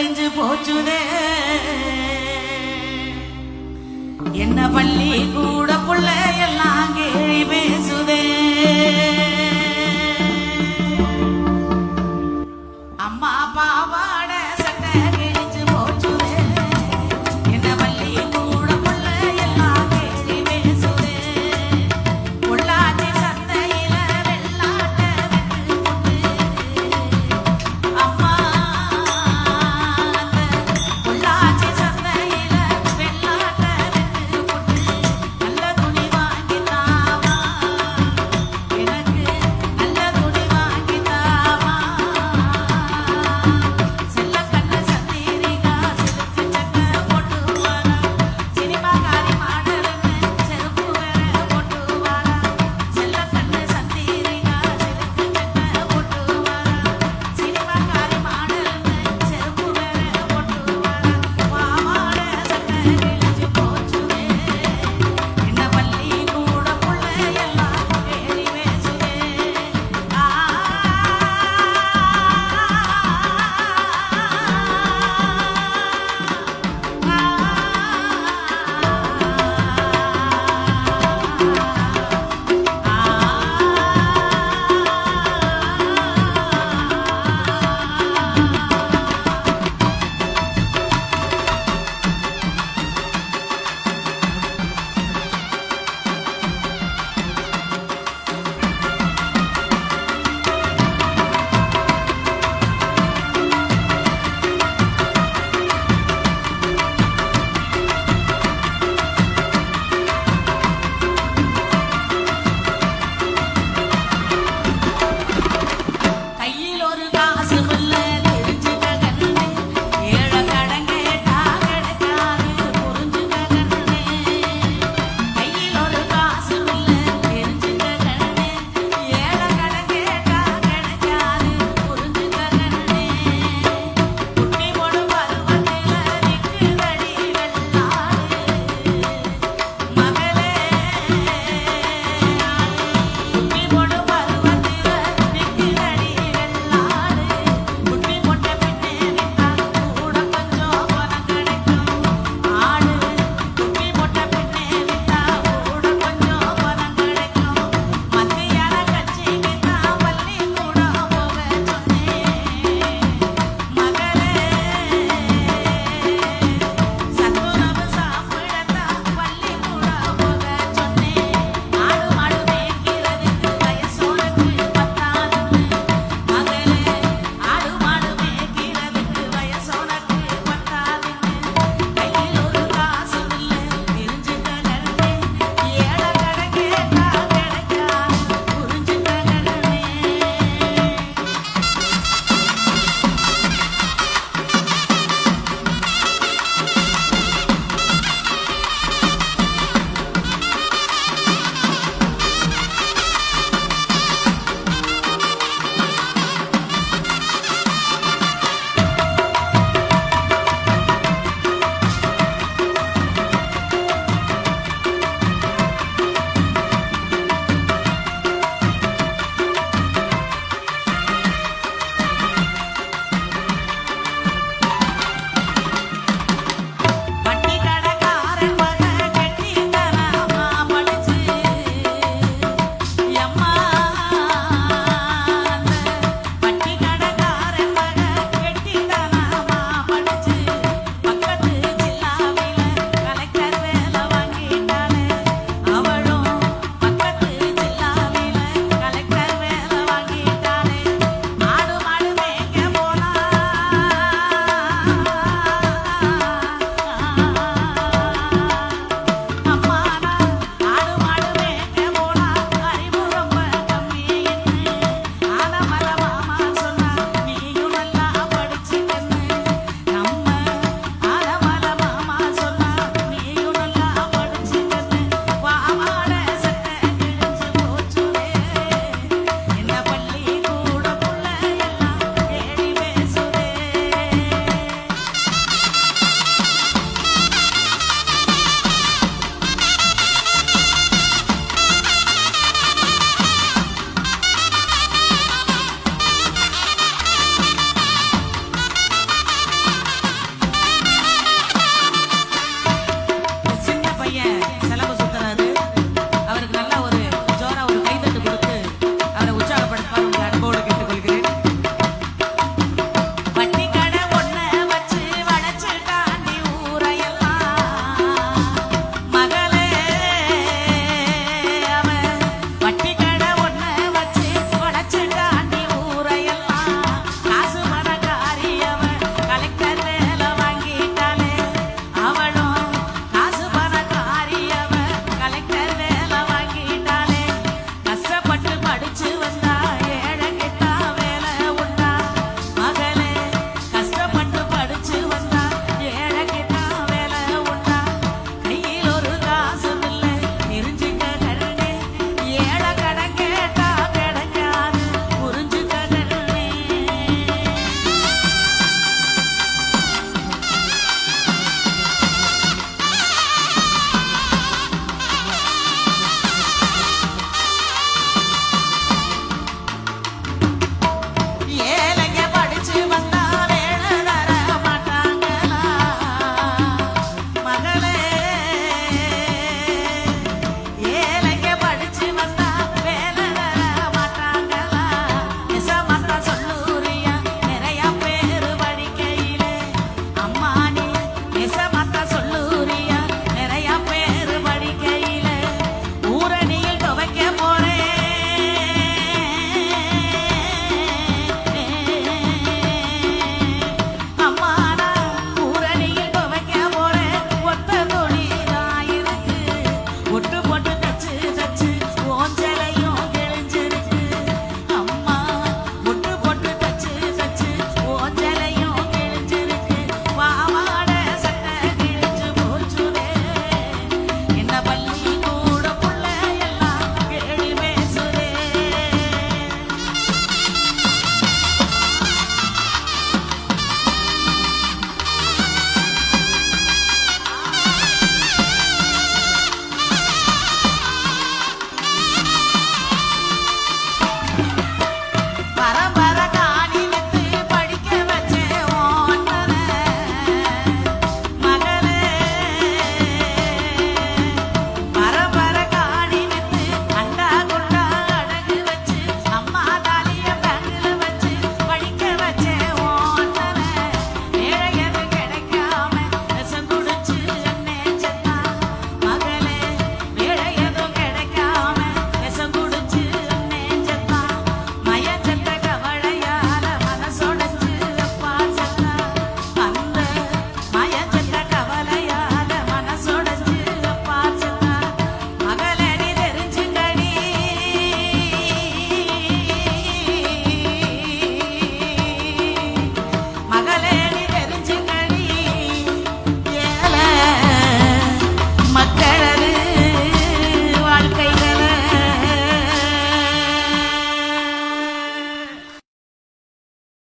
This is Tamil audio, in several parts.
அம்மா போச்சுதே. என்ன பள்ளி கூட புள்ள எல்லாம்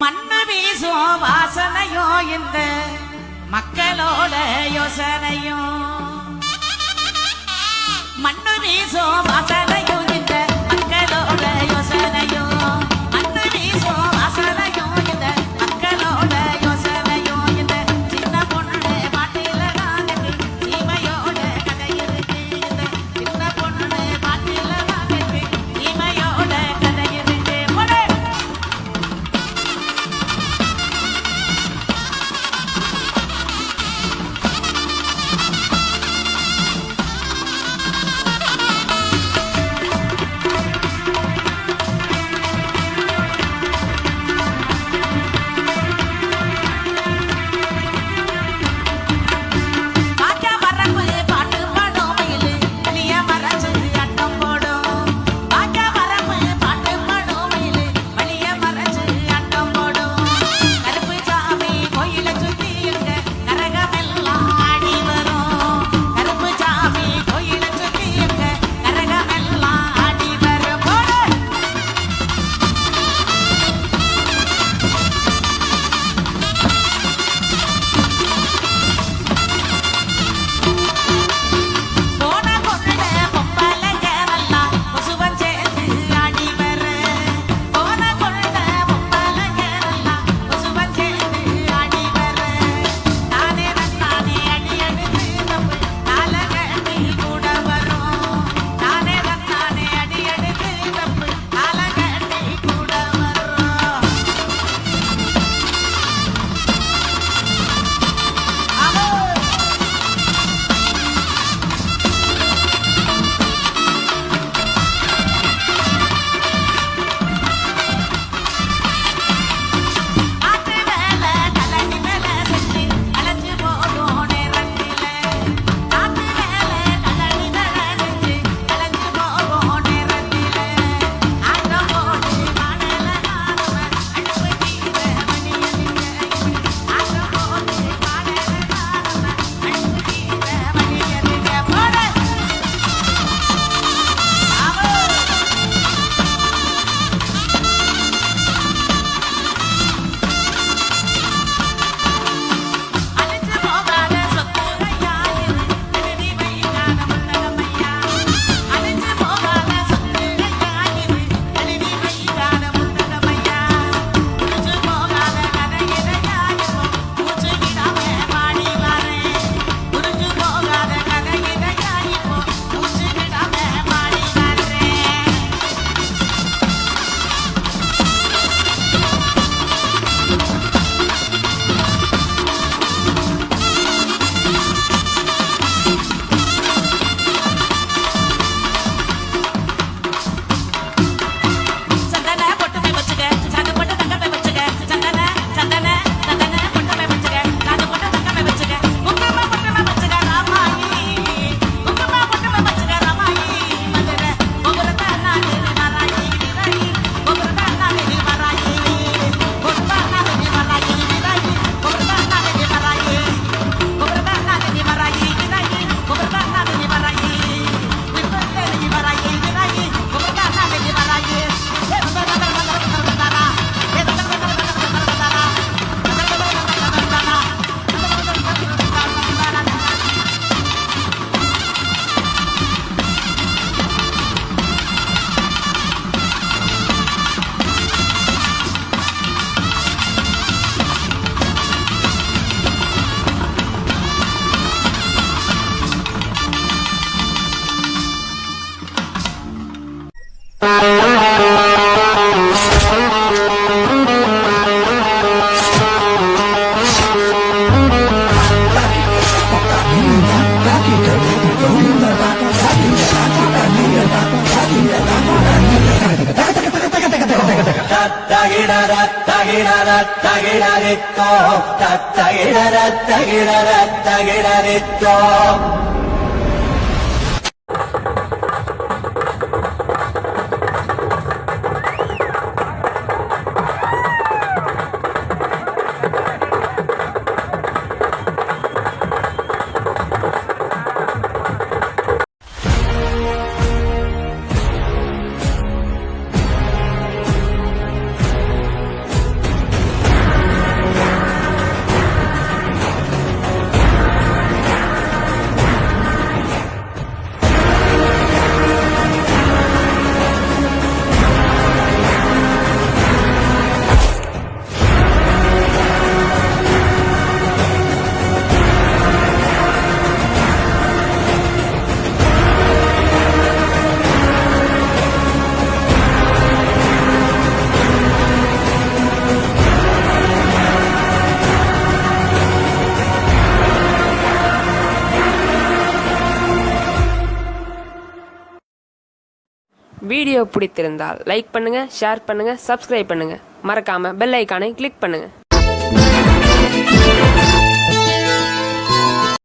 மண்ண வீசோ வாசனையோ இந்த மக்களோட யோசனையோ. மண்ணு வீசோ வாசனையோ തകിടറിത്തോ തത്തകിടര തകിടര തകിടറിത്തോ வீடியோ பிடித்திருந்தால் லைக் பண்ணுங்கள் ஷேர் பண்ணுங்கள் சப்ஸ்கிரைப் பண்ணுங்கள் மறக்காமல் பெல் ஐக்கானை கிளிக் பண்ணுங்கள்